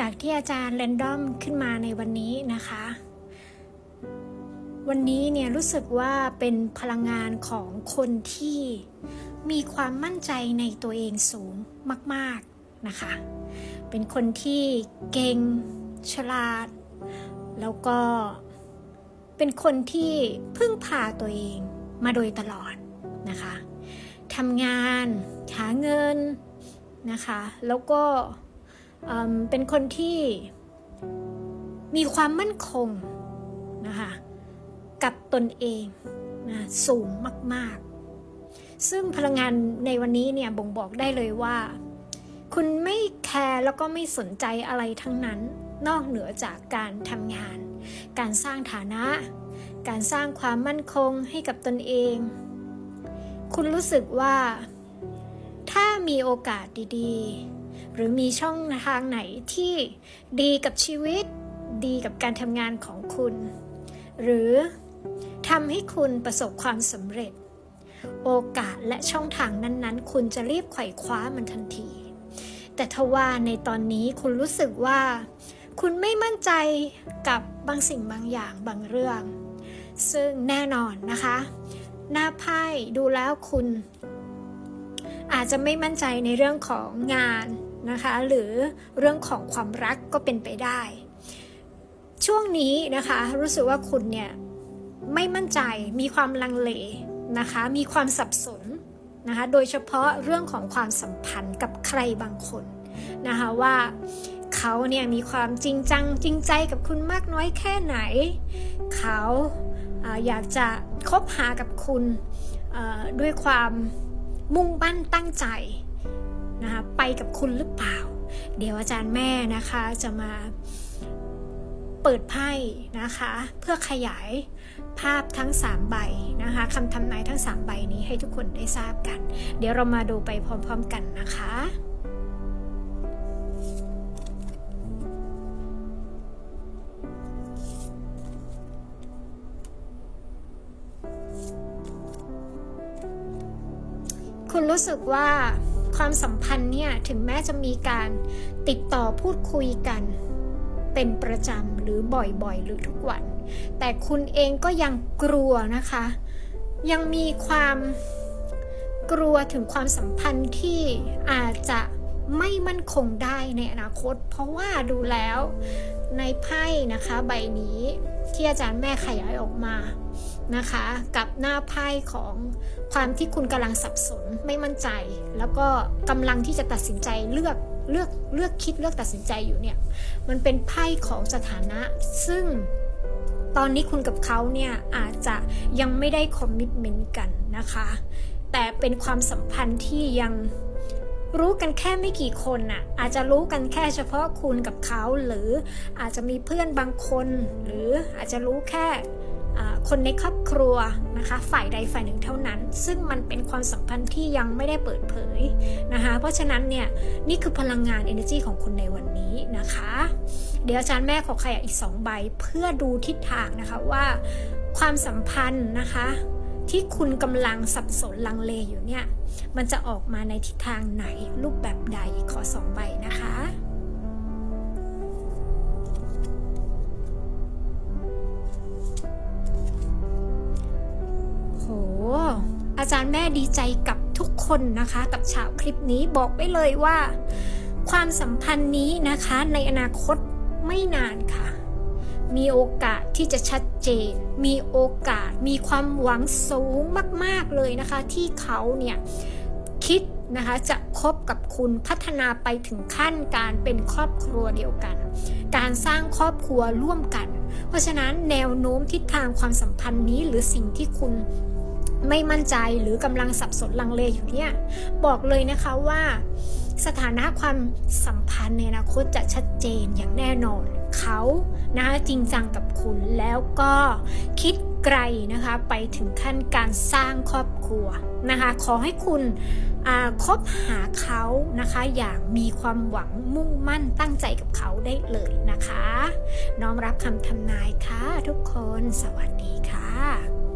จากที่อาจารย์แรนดอมขึ้นมาในวันนี้นะคะ วันนี้เนี่ยรู้สึกว่าเป็นพลังงานของคนที่มีความมั่นใจในตัวเองสูงมาก ๆนะคะ เป็นคนที่เก่งฉลาด แล้วก็เป็นคนที่พึ่งพาตัวเองมาโดยตลอดนะคะทำงานหาเงินนะคะ แล้วก็ เป็นคนที่มีความมั่นคงนะคะกับตนเองนะสูงมาก ๆ ซึ่งพลังงานในวันนี้เนี่ยบ่งบอกได้เลยว่า คุณไม่แคร์แล้วก็ไม่สนใจอะไรทั้งนั้น นอกเหนือจากการทำงาน การสร้างฐานะ การสร้างความมั่นคงให้กับตนเอง คุณรู้สึกว่า ถ้ามีโอกาสดี ๆ รือมีช่องทางไหนที่ดีกับชีวิต ดีกับการทำงานของคุณ หรือทำให้คุณประสบความสำเร็จ โอกาสและช่องทางนั้นๆ คุณจะรีบไขว่คว้ามันทันที แต่ทว่าในตอนนี้คุณรู้สึกว่า คุณไม่มั่นใจกับบางสิ่งบางอย่างบางเรื่อง ซึ่งแน่นอนนะคะ หน้าไพ่ดูแล้วคุณอาจจะไม่มั่นใจในเรื่องของงาน นะคะ หรือเรื่องของความรักก็เป็นไปได้ ช่วงนี้นะคะรู้สึกว่าคุณเนี่ยไม่มั่นใจมีความลังเลนะคะ มีความสับสนนะคะ โดยเฉพาะเรื่องของความสัมพันธ์กับใครบางคนนะคะว่าเขาเนี่ยมีความจริงจังจริงใจกับคุณมากน้อยแค่ไหน เขาอยากจะคบหากับคุณด้วยความมุ่งมั่นตั้งใจ นะคะไปกับคุณหรือเปล่า เดี๋ยวอาจารย์แม่นะคะจะมาเปิดไพ่นะคะ เพื่อขยายภาพทั้ง 3 ใบนะคะคำทำนายทั้ง 3 ใบนี้ให้ทุกคนได้ทราบกัน เดี๋ยวเรามาดูไปพร้อม ๆ กันนะคะคุณรู้สึกว่า ความสัมพันธ์เนี่ยถึงแม้จะมีการติดต่อพูดคุยกัน เป็นประจำหรือบ่อยๆ หรือทุกวัน แต่คุณเองก็ยังกลัวนะคะ ยังมีความกลัวถึงความสัมพันธ์ที่อาจจะไม่มั่นคงได้ในอนาคต เพราะว่าดูแล้วในไพ่นะคะ ใบนี้ที่อาจารย์แม่ขยายออกมา นะคะ กับหน้าไพ่ของความที่คุณกำลังสับสนไม่มั่นใจ แล้วก็กำลังที่จะตัดสินใจเลือกเลือกเลือกคิดเลือกตัดสินใจอยู่เนี่ยมันเป็นไพ่ของสถานะ ซึ่งตอนนี้คุณกับเขาเนี่ยอาจจะยังไม่ได้คอมมิชเมนต์กันนะคะ แต่เป็นความสัมพันธ์ที่ยังรู้กันแค่ไม่กี่คนน่ะอาจจะรู้กันแค่เฉพาะคุณกับเขา หรืออาจจะมีเพื่อนบางคน หรืออาจจะรู้แค่ คนในครอบครัวนะคะ ฝ่ายใดฝ่ายหนึ่งเท่านั้น ซึ่งมันเป็นความสัมพันธ์ที่ยังไม่ได้เปิดเผยนะคะ เพราะฉะนั้นเนี่ยนี่คือพลังงาน energy ของคุณในวันนี้นะคะ เดี๋ยวอาจารย์แม่ขอขยายอีก 2 ใบเพื่อดูทิศทางนะคะว่าความสัมพันธ์นะคะ ที่คุณกำลังสับสนลังเลอยู่เนี่ย มันจะออกมาในทิศทางไหนรูปแบบใดขอสองใบนะคะ จารย์แม่ดีใจกับทุกคนนะคะ กับฉากคลิปนี้บอกไปเลยว่า ความสัมพันธ์นี้นะคะในอนาคตไม่นานค่ะ มีโอกาสที่จะชัดเจน มีโอกาสมีความหวังสูงมาก ๆ เลยนะคะ ที่เขาเนี่ยคิดนะคะจะคบกับคุณพัฒนาไปถึงขั้นการเป็นครอบครัวเดียวกัน การสร้างครอบครัวร่วมกัน เพราะฉะนั้นแนวโน้มทิศทางความสัมพันธ์นี้หรือสิ่งที่คุณ ไม่มั่นใจหรือกำลังสับสนลังเลอยู่เนี่ยบอกเลยนะคะว่าสถานะความสัมพันธ์ในอนาคตจะชัดเจนอย่างแน่นอน เขานะจริงจังกับคุณแล้วก็คิดไกลนะคะไปถึงขั้นการสร้างครอบครัวนะคะขอให้คุณคบหาเขานะคะอย่างมีความหวังมุ่งมั่นตั้งใจกับเขาได้เลยนะคะ น้อมรับคำทำนายค่ะทุกคนสวัสดีค่ะ